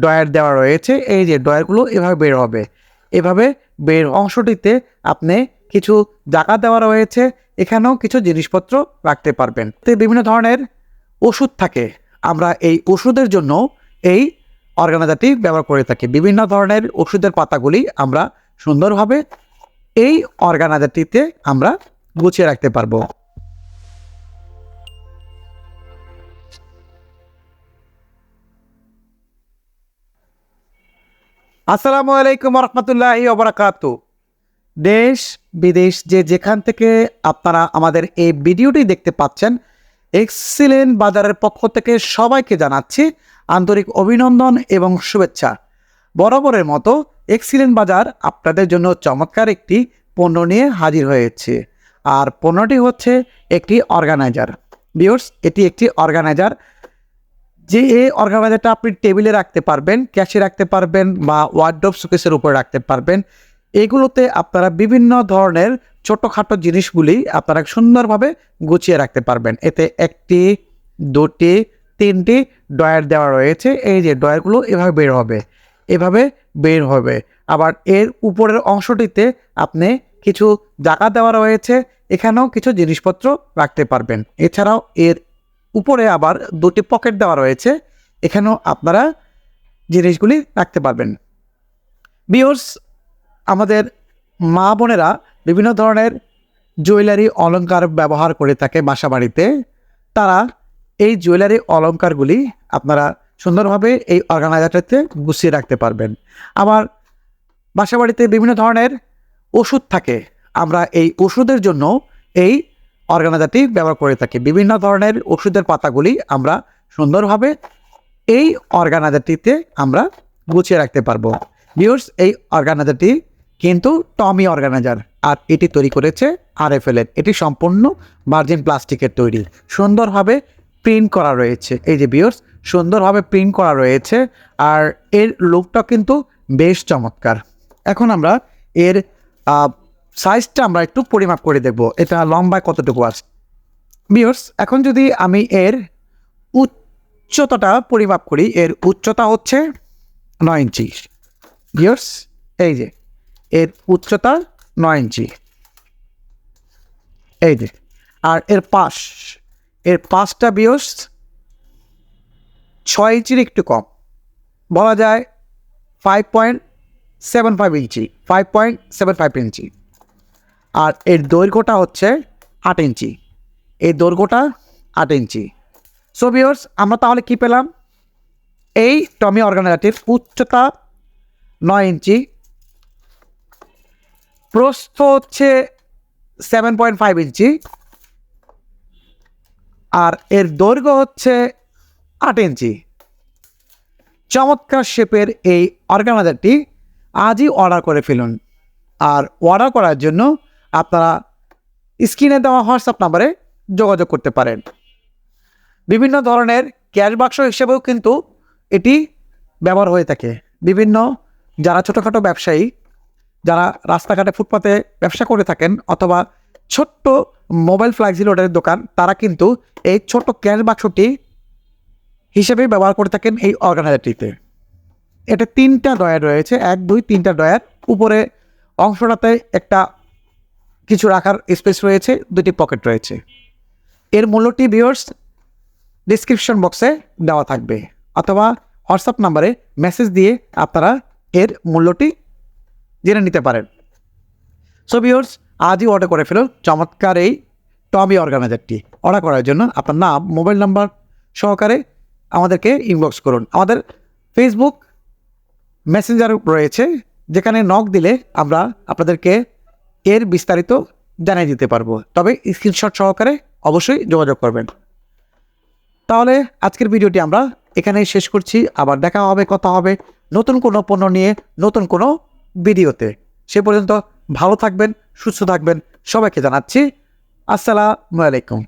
Drawer দেওয়া রয়েছে। এই যে ডয়ারগুলো এভাবে বের হবে। এভাবে বের অংশটিতে আপনি কিছু জায়গা দেওয়া রয়েছে। এখানেও কিছু জিনিসপত্র রাখতে পারবেন। তো বিভিন্ন ধরনের ওষুধ থাকে। আমরা এই ওষুধের জন্য এই অর্গানাইজারটি ব্যবহার করে থাকি। বিভিন্ন ধরনের ওষুধের পাতাগুলি আমরা সুন্দরভাবে এই অর্গানাইজারটিতে আমরা গুছিয়ে রাখতে পারব। আসসালামু আলাইকুম রহমতুল্লাহি ওবরাকাত দেশ, বিদেশ, যে যেখান থেকে আপনারা আমাদের এই ভিডিওটি দেখতে পাচ্ছেন, এক্সিলেন্ট বাজারের পক্ষ থেকে সবাইকে জানাচ্ছি আন্তরিক অভিনন্দন এবং শুভেচ্ছা। বরাবরের মতো এক্সিলেন্ট বাজার আপনাদের জন্য চমৎকার একটি পণ্য নিয়ে হাজির হয়েছে। আর পণ্যটি হচ্ছে একটি অর্গানাইজার। বিয়র্স এটি একটি অর্গানাইজার যে এই অর্গানাইজারটা আপনি টেবিলে রাখতে পারবেন ক্যাশে রাখতে পারবেন বা ওয়ার্ডরোব শোকেসের উপরে রাখতে পারবেন, এগুলোতে আপনারা বিভিন্ন ধরনের ছোটোখাটো জিনিসগুলি আপনারা সুন্দরভাবে গুছিয়ে রাখতে পারবেন। এতে একটি, দুটি, তিনটি ডয়ার দেওয়া রয়েছে, এই যে ডয়ারগুলো এভাবে বের হবে, এভাবে বের হবে। আবার এর উপরের অংশটিতে আপনি কিছু জায়গা দেওয়া রয়েছে, এখানেও কিছু জিনিসপত্র রাখতে পারবেন। এছাড়াও এর উপরে আবার দুটি পকেট দেওয়া রয়েছে। এখানেও আপনারা জিনিসগুলি রাখতে পারবেন। বিয়র্স আমাদের মা বোনেরা বিভিন্ন ধরনের জুয়েলারি, অলংকার ব্যবহার করে থাকে বাসা বাড়িতে তারা এই জুয়েলারি অলঙ্কারগুলি আপনারা সুন্দরভাবে এই অর্গানাইজারটাতে গুছিয়ে রাখতে পারবেন। আবার বাসা বাড়িতে বিভিন্ন ধরনের ওষুধ থাকে। আমরা এই ওষুধের জন্য এই অর্গানাইজারটি ব্যবহার করে থাকি। বিভিন্ন ধরনের ওষুধের পাতাগুলি আমরা সুন্দরভাবে এই অর্গানাইজারটিতে আমরা গুছিয়ে রাখতে পারব। ভিউর্স এই অর্গানাইজারটি কিন্তু টমি অর্গানাইজার আর এটি তৈরি করেছে আর এফ এটি সম্পূর্ণ মার্জিন প্লাস্টিকের তৈরি। সুন্দরভাবে প্রিন্ট করা রয়েছে। এই যে বিয়র্স সুন্দরভাবে প্রিন্ট করা রয়েছে আর এর লুকটা কিন্তু বেশ চমৎকার। এখন আমরা এর সাইজটা আমরা একটু পরিমাপ করে দেখব, এটা লম্বায় কতটুকু আছে। বিয়র্স এখন যদি আমি এর উচ্চতাটা পরিমাপ করি, এর উচ্চতা হচ্ছে নয় ইঞ্চি। বিয়র্স এই যে, এর উচ্চতা নয় ইঞ্চি। এই যে, আর এর পাশ, এর পাশটা বিয়র্স ছয় ইঞ্চির একটু কম। বলা যায় ফাইভ পয়েন্ট সেভেন ফাইভ ইঞ্চি ফাইভ পয়েন্ট সেভেন ফাইভ ইঞ্চি। আর এর দৈর্ঘ্যটা হচ্ছে আট ইঞ্চি। এই দৈর্ঘ্যটা আট ইঞ্চি। সো ভিউয়ার্স আমরা তাহলে কি পেলাম? এই টমি অর্গানাইজারটির উচ্চতা নয় ইঞ্চি। প্রস্থ হচ্ছে সেভেন পয়েন্ট ফাইভ ইঞ্চি। আর এর দৈর্ঘ্য হচ্ছে আট ইঞ্চি। চমৎকার শেপের এই অর্গানাইজারটি আজই অর্ডার করে ফেলুন। আর অর্ডার করার জন্য আপনারা স্ক্রিনে দেওয়া হোয়াটসঅ্যাপ নাম্বারে যোগাযোগ করতে পারেন। বিভিন্ন ধরনের ক্যাশ বাক্স হিসেবেও কিন্তু এটি ব্যবহার হয়ে থাকে। বিভিন্ন যারা ছোটোখাটো ব্যবসায়ী, যারা রাস্তাঘাটে ফুটপাতে ব্যবসা করে থাকেন অথবা ছোট্ট মোবাইল ফ্ল্যাক্সিলোডের দোকান, তারা কিন্তু এই ছোট্ট ক্যাশ বাক্সটি হিসেবে ব্যবহার করে থাকেন এই অর্গানাইজারটিতে। এটা তিনটা ডয়ার রয়েছে, এক, দুই, তিনটা ডয়ার উপরে অংশটাতে একটা কিছু রাখার স্পেস রয়েছে, দুটি পকেট রয়েছে। এর মূল্যটি ভিউয়ার্স ডিসক্রিপশন বক্সে দেওয়া থাকবে, অথবা হোয়াটসঅ্যাপ নাম্বারে মেসেজ দিয়ে আপনারা এর মূল্যটি জেনে নিতে পারেন। সো ভিউয়ার্স আজই অর্ডার করে ফেলুন চমৎকার এই টমি অর্গানাইজারটি অর্ডার করার জন্য আপনার নাম মোবাইল নাম্বার সহকারে আমাদেরকে ইনবক্স করুন। আমাদের ফেসবুক মেসেঞ্জার রয়েছে, যেখানে নক দিলে আমরা আপনাদেরকে এর বিস্তারিত জানিয়ে দিতে পারব। তবে স্ক্রিনশট সহকারে অবশ্যই যোগাযোগ করবেন। তাহলে আজকের ভিডিওটি আমরা এখানেই শেষ করছি। আবার দেখা হবে, কথা হবে নতুন কোনো পণ্য নিয়ে, নতুন কোনো ভিডিওতে। সে পর্যন্ত ভালো থাকবেন, সুস্থ থাকবেন। সবাইকে জানাচ্ছি, আসসালামু আলাইকুম।